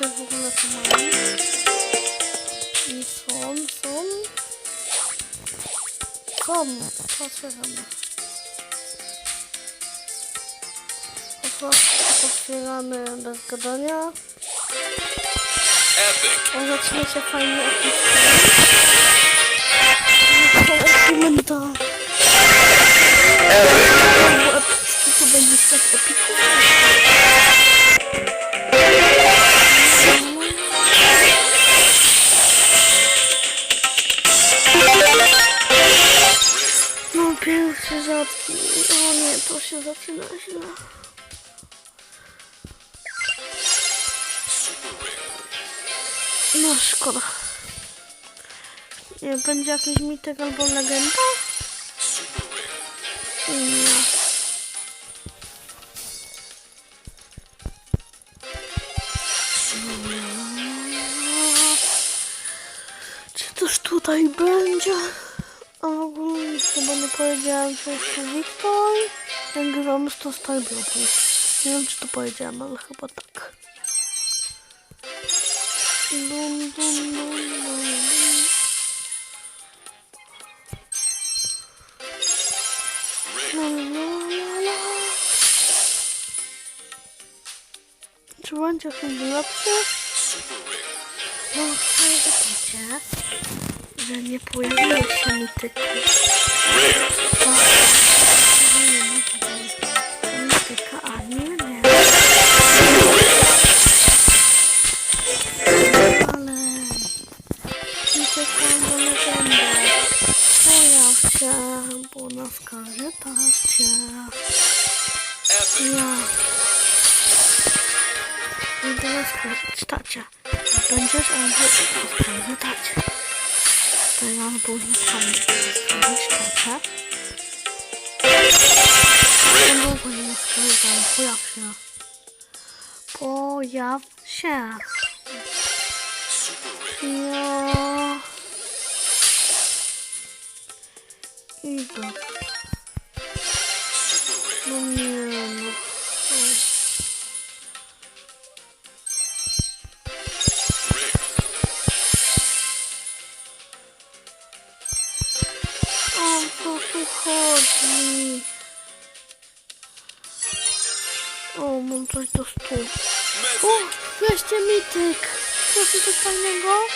tutaj w ogóle to mamy? I są, są. Są, otwieramy. Po prostu otwieramy bez gadania. Epic. On zaczyna się fajnie opisać. Epicki to będzie świat epików. Rzadki. O nie, to się zaczyna źle. No szkoda. Nie, będzie jakiś mitek albo legenda? Nie. Czy coś tutaj będzie? A w ogóle chyba nie powiedziałem, że jest tu Wiktor. To Star Brothers. Nie wiem, czy to powiedziałem, ale chyba tak. Dum, dum, dum, dum. La, la, la. Czy będzie chyba lepszy? No, wiecie, że nie pojawiło się mityki. Mityka, nie, nie. Ale mityka albo legenda pojaw bo na. Ja. I teraz tacie. Będziesz albo skarży tacie. Teraz później skarży tacie. Albo nie skarży, pojaw się. Pojaw się. Ja. I tak. No nie no. Stół. O, wreszcie mityk. Proszę coś fajnego?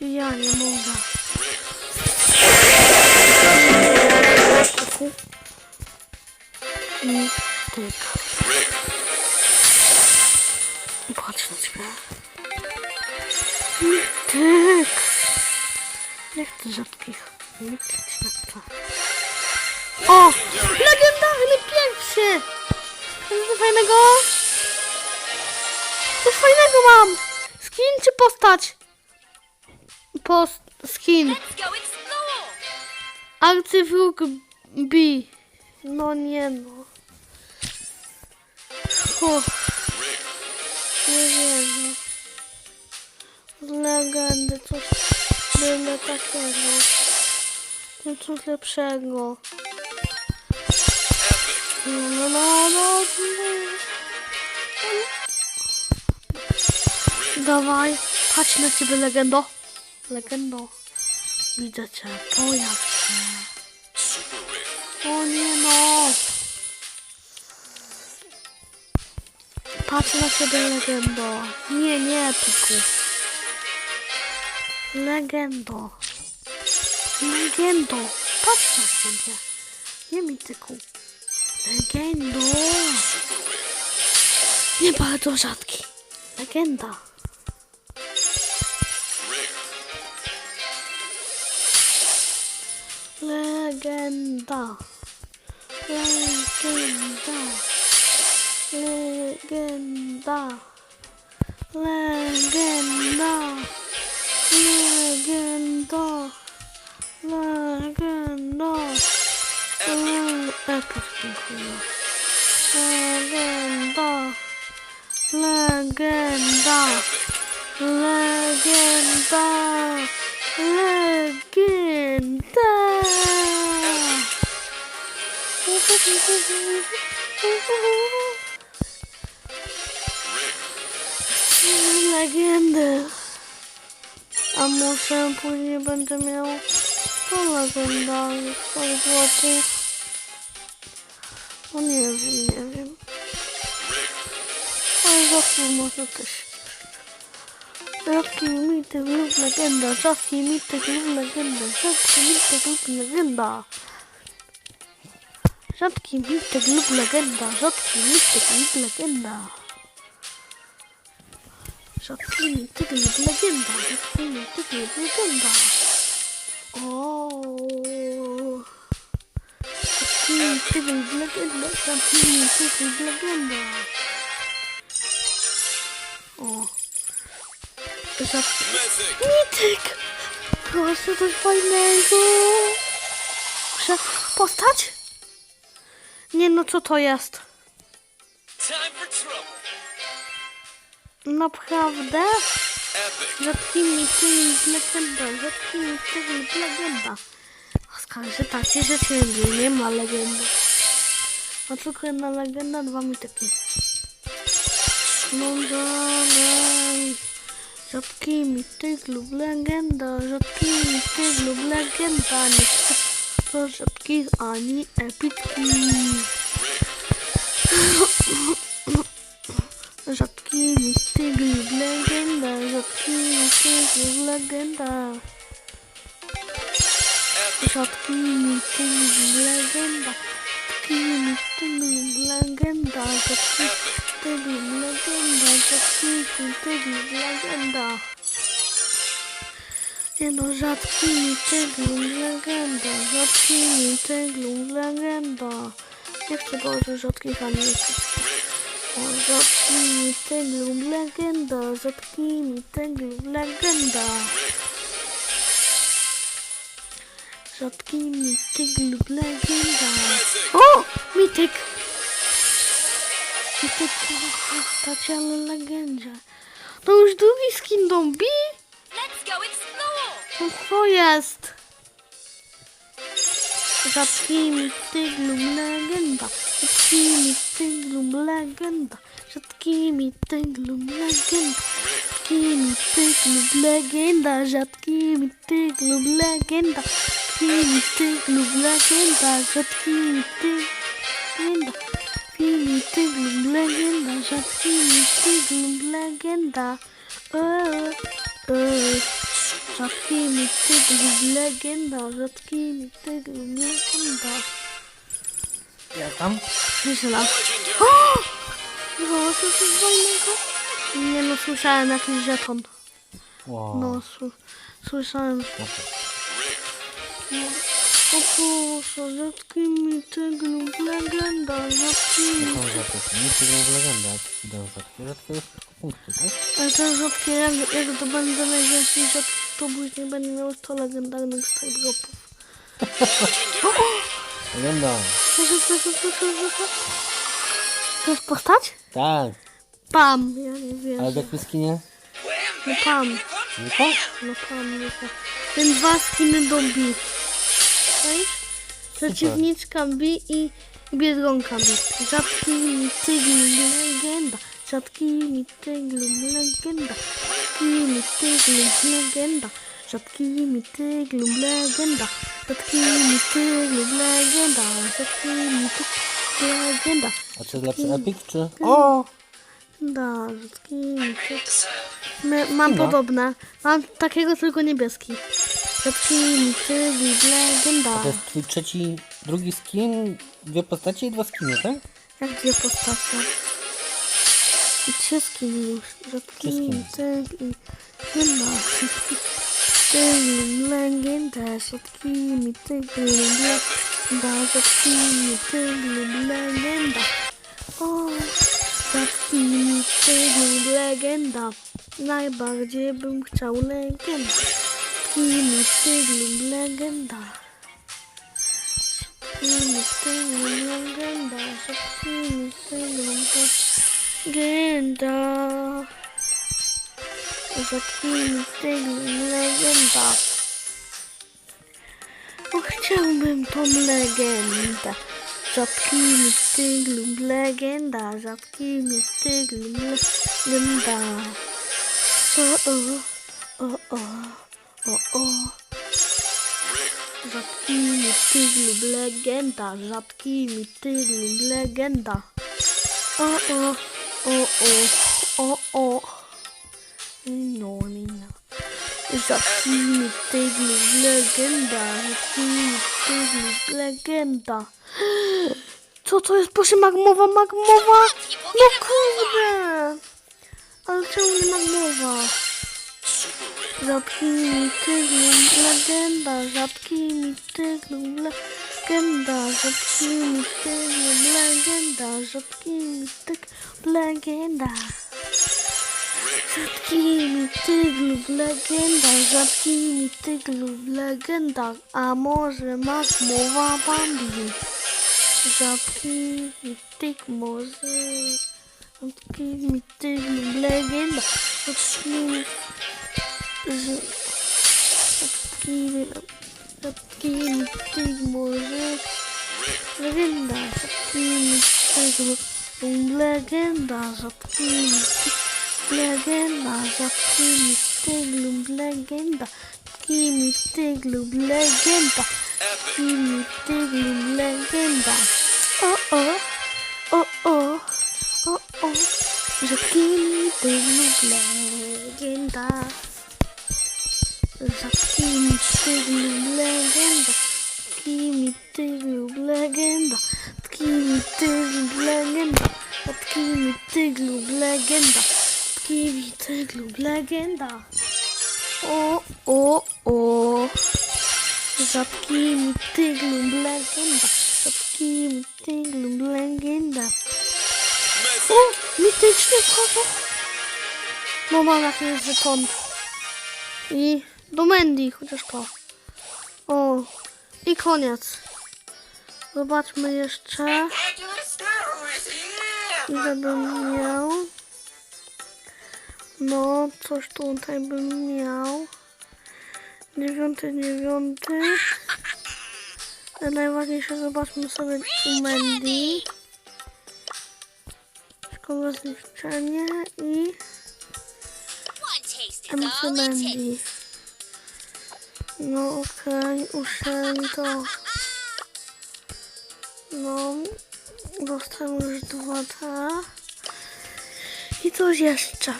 Ja nie mogę. Coś fajnego mam! Skin czy postać? Post... Skin. Arcywróg B. No nie no. O, nie wierzę. Z legendy coś byle takiego. No coś lepszego. No, no, no, no. Dawaj, patrz na ciebie legendo. Legendo. Widzę cię, pojaw się. O nie no. Patrz na ciebie legendo. Nie, nie, tyku. Legendo. Legendo. Patrz na siebie. Nie mi tyku. Legendo. Nie bardzo rzadki. Legenda. Legenda. Legenda. Legenda. Legenda. Legenda. Legenda. Legenda. Legenda. Legenda. Legenda. Legendy. A muszę później będę miał 100 legendarnych, 100 złotych. No nie wiem, nie wiem. Ale zawsze może też Rzadki mityk lub legenda, rzadki mityk lub legenda, rzadki mityk lub legenda. Rzadki mityk lub legenda, rzadki mityk lub legenda. Rzadki mityk lub legenda, rzadki mityk lub legenda. O. Rzadki mityk lub legenda, rzadki mityk lub legenda. O. Rzadki mityk. Proszę coś fajnego. Muszę postać? Nie no, co to jest? Naprawdę? Epic. Rzadki mityk legenda, rzadki mityk legenda. Oskarży tacie, że ciągle nie ma legendy. Ma tylko jedna legenda, dwa mityki. No dalej. Rzadki mityk lub legenda, rzadki mityk lub legenda. Nie chcę to rzadkich ani epicki. Rzadki mityk lub legenda, rzadki mityk lub legenda. Epic. Rzadki mityk lub legenda, rzadki mityk lub legenda, rzadki mityk lub legenda, rzadki mityk lub legenda. Nie no, rzadki mityk lub legenda, rzadki mityk lub legenda. Nie chcę Boże rzadkich ani epickich. O, rzadki mityk lub legenda, rzadki mityk lub legenda. Rzadki mityk lub legenda. O! Mityk! Mityk ale legendzie. To już drugi skin Dombi? Let's go explore! To co jest? Rzadki mityk lub legenda. Rzadki mityk lub legenda. Rzadki mityk lub legenda. Rzadki mityk lub legenda. Rzadki mityk lub legenda. Rzadki mityk lub legenda. Rzadki mityk legenda. Rzadki mityk lub legenda. Rzadki mityk lub legenda. Eee, eee. Rzadki mityk lub legenda. Rzadki mityk lub legenda. Ja tam? Myślę. Legendary. O! No, to coś fajnego. Nie no, słyszałem jakiś żeton. Wow. No, su słyszałem. No. O proszę, rzadki mityk lub legenda. Rzadkie. Nic nie w legenda, jak ci dają rzadkie. Rzadkie jest tylko punkty, tak? Ale ten rzadki, jak, jak to będzie rzadki, to później będzie miał 100 legendarnych skydropów. Legenda. To jest postać? Tak. Pam, ja nie Ale wiem. w jakim skinie? No pam. Nie to? No pan, no pan. Ten dwa skiny do. Czaisz? Przeciwniczka Bi i Biedronka Bi. Rzadki mitygl legenda. Rzadki mitygl legenda. Rzadki mitygl legenda. Rzadki mitygl legenda. Rzadki mitygl legenda. Rzadki mitygl legenda. A czy jest lepszy Epic, czy... O! Da, rzadki mitygl. My, mam podobne. Mam takiego tylko niebieski. Rzadki mitygl legenda. To jest twój trzeci, drugi skin, dwie postacie i dwa skiny, tak? Jak dwie postacie. I trzy skiny już. Rzadki Trzy skiny. mitygl i legenda. Rzadki mitygl legenda. Rzadki mitygl legenda. Rzadki mitygl legenda. O, rzadki mitygl legenda. Najbardziej bym chciał legendę. Rzadki mitygl legenda. Legenda. Rzadki mitygl legenda. Rzadki mitygl legenda. O, chciałbym tą legendę. Rzadki mitygl legenda. Rzadki mitygl legenda. O, o, o, o, o, o. Rzadki mi tyglub legenda, rzadki mi tyglub legenda. O, o, o, o, o, o. No, no. Rzadki mi tyglub legenda, rzadki mi tyglub legenda. Co to jest? Proszę, magmowa, magmowa? No kurde! Ale czemu nie magmowa? Rzadki mi tyglum, legenda, rzadki mi tyglum, legenda, rzadki mi tyglum, legenda, rzadki mi tyglum, legenda. Rzadki mi tyglum, legenda, rzadki mi tyglum, legenda, a może magmowa Bambi? Rzadki mi tyk, może... Rzadki mi tyglum, legenda, rzadki mi z takim, takim tym może legenda, takim tym legenda, takim legenda, takim tym legenda, takim tym legenda, Epic. takim tym legenda. O o, o o, o o, takim tym legenda. Zakimi tyglub legenda, tkimi tyglub legenda, tkimi tyglub legenda, tkimi tyglub legenda. O, o, o. Rzadkimi tyglub legenda, rzadkimi tyglub legenda. O, mityczny kogo? No mam jakiś żeton. I do Mandy, chociaż to. O, i koniec. Zobaczmy jeszcze. Ile bym miał? No, coś tutaj bym miał. Dziewiąty, dziewiąty. Ale najważniejsze zobaczmy sobie u Mandy. Szkoła zniszczenia i MC. Mandy. No okej, okay. No, dostałem już dwa te. I coś jeszcze.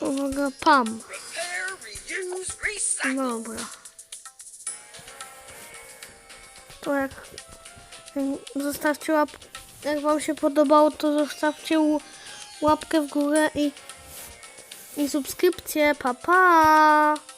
Uwaga, pam. Dobra. To jak zostawcie łap, jak wam się podobało, to zostawcie łapkę w górę i, i subskrypcję. Pa pa!